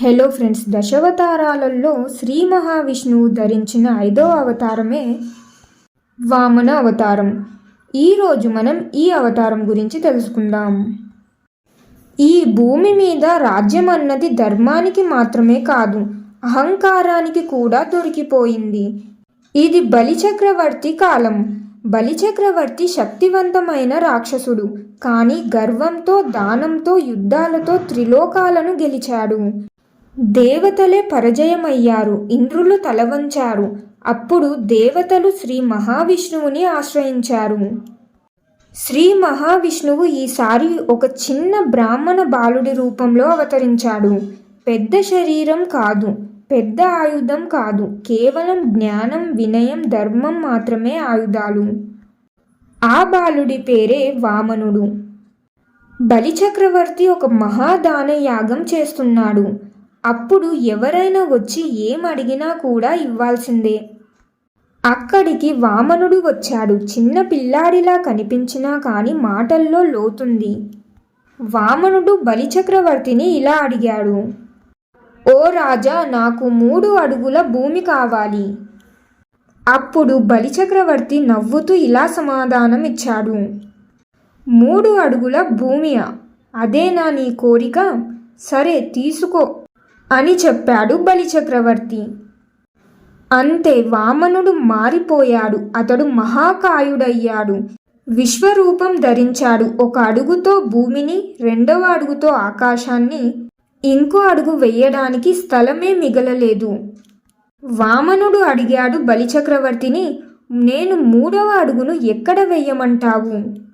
Hello friends దశావతారాలలో Shri మహావిష్ణువు ధరించిన ఐదో అవతారమే వామన అవతారం. ఈరోజు మనం ఈ అవతారం గురించి తెలుసుకుందాం. ఈ భూమి మీద రాజ్యం అన్నది ధర్మానికి మాత్రమే కాదు అహంకారానికి కూడా దొరికిపోయింది. ఇది బలిచక్రవర్తి కాలం. బలిచక్రవర్తి శక్తివంతమైన రాక్షసుడు. కానీ గర్వంతో దానంతో యుద్ధాలతో త్రిలోకాలను గెలిచాడు. దేవతలే పరజయమయ్యారు ఇంద్రులు తలవంచారు. అప్పుడు దేవతలు శ్రీ మహావిష్ణువుని ఆశ్రయించారు. శ్రీ మహావిష్ణువు ఈసారి ఒక చిన్న బ్రాహ్మణ బాలుడి రూపంలో అవతరించాడు. పెద్ద శరీరం కాదు పెద్ద ఆయుధం కాదు కేవలం జ్ఞానం వినయం ధర్మం మాత్రమే ఆయుధాలు. ఆ బాలుడి పేరే వామనుడు. బలిచక్రవర్తి ఒక మహాదాన యాగం చేస్తున్నాడు. అప్పుడు ఎవరైనా వచ్చి ఏం అడిగినా కూడా ఇవ్వాల్సిందే. అక్కడికి వామనుడు వచ్చాడు. చిన్న పిల్లాడిలా కనిపించినా కానీ మాటల్లో లోతుంది. వామనుడు బలిచక్రవర్తిని ఇలా అడిగాడు. ఓ రాజా నాకు మూడు అడుగుల భూమి కావాలి అప్పుడు బలిచక్రవర్తి నవ్వుతూ ఇలా సమాధానం ఇచ్చాడు. మూడు అడుగుల భూమియా? అదేనా నీ కోరిక? సరే తీసుకో. అని చెప్పాడు బలిచక్రవర్తి. అంతే వామనుడు మారిపోయాడు అతడు మహాకాయుడయ్యాడు. విశ్వరూపం ధరించాడు ఒక అడుగుతో భూమిని రెండవ అడుగుతో ఆకాశాన్ని ఇంకో అడుగు వేయడానికి స్థలమే మిగలలేదు. వామనుడు అడిగాడు బలిచక్రవర్తిని నేను మూడవ అడుగును ఎక్కడ వేయమంటావు?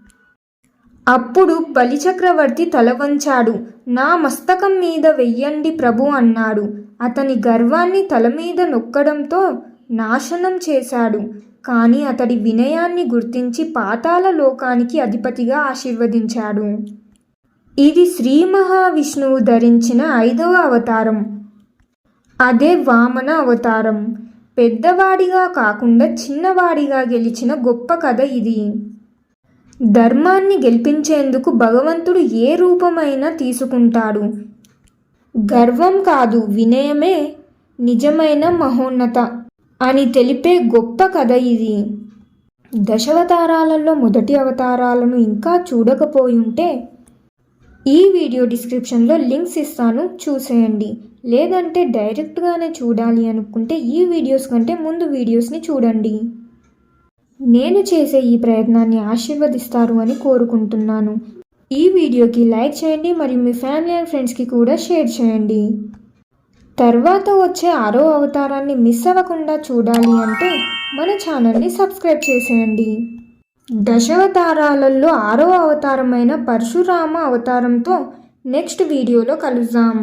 అప్పుడు బలిచక్రవర్తి తల వంచాడు. నా మస్తకం మీద వెయ్యండి ప్రభు అన్నాడు. అతని గర్వాన్ని తల మీద నొక్కడంతో నాశనం చేశాడు. కానీ అతడి వినయాన్ని గుర్తించి పాతాల లోకానికి అధిపతిగా ఆశీర్వదించాడు. ఇది శ్రీ మహావిష్ణువు ధరించిన ఐదవ అవతారం. అదే వామన అవతారం. పెద్దవాడిగా కాకుండా చిన్నవాడిగా గెలిచిన గొప్ప కథ ఇది. ధర్మాన్ని గెలిపించేందుకు భగవంతుడు ఏ రూపమైనా తీసుకుంటాడు. గర్వం కాదు వినయమే నిజమైన మహోన్నత అని తెలిపే గొప్ప కథ ఇది. దశావతారాలలో మొదటి అవతారాలను ఇంకా చూడకపోయి ఉంటే ఈ వీడియో డిస్క్రిప్షన్లో లింక్స్ ఇస్తాను చూసేయండి. లేదంటే డైరెక్ట్గానే చూడాలి అనుకుంటే ఈ వీడియోస్ కంటే ముందు వీడియోస్ని చూడండి. నేను చేసే ఈ ప్రయత్నాన్ని ఆశీర్వదిస్తారు అని కోరుకుంటున్నాను. ఈ వీడియోకి లైక్ చేయండి మరియు మీ ఫ్యామిలీ అండ్ ఫ్రెండ్స్కి కూడా షేర్ చేయండి. తర్వాత వచ్చే ఆరో అవతారాన్ని మిస్ అవ్వకుండా చూడాలి అంటే మన ఛానల్ని సబ్స్క్రైబ్ చేసేయండి. దశావతారాలలో ఆరో అవతారమైన పరశురామ అవతారంతో నెక్స్ట్ వీడియోలో కలుద్దాం.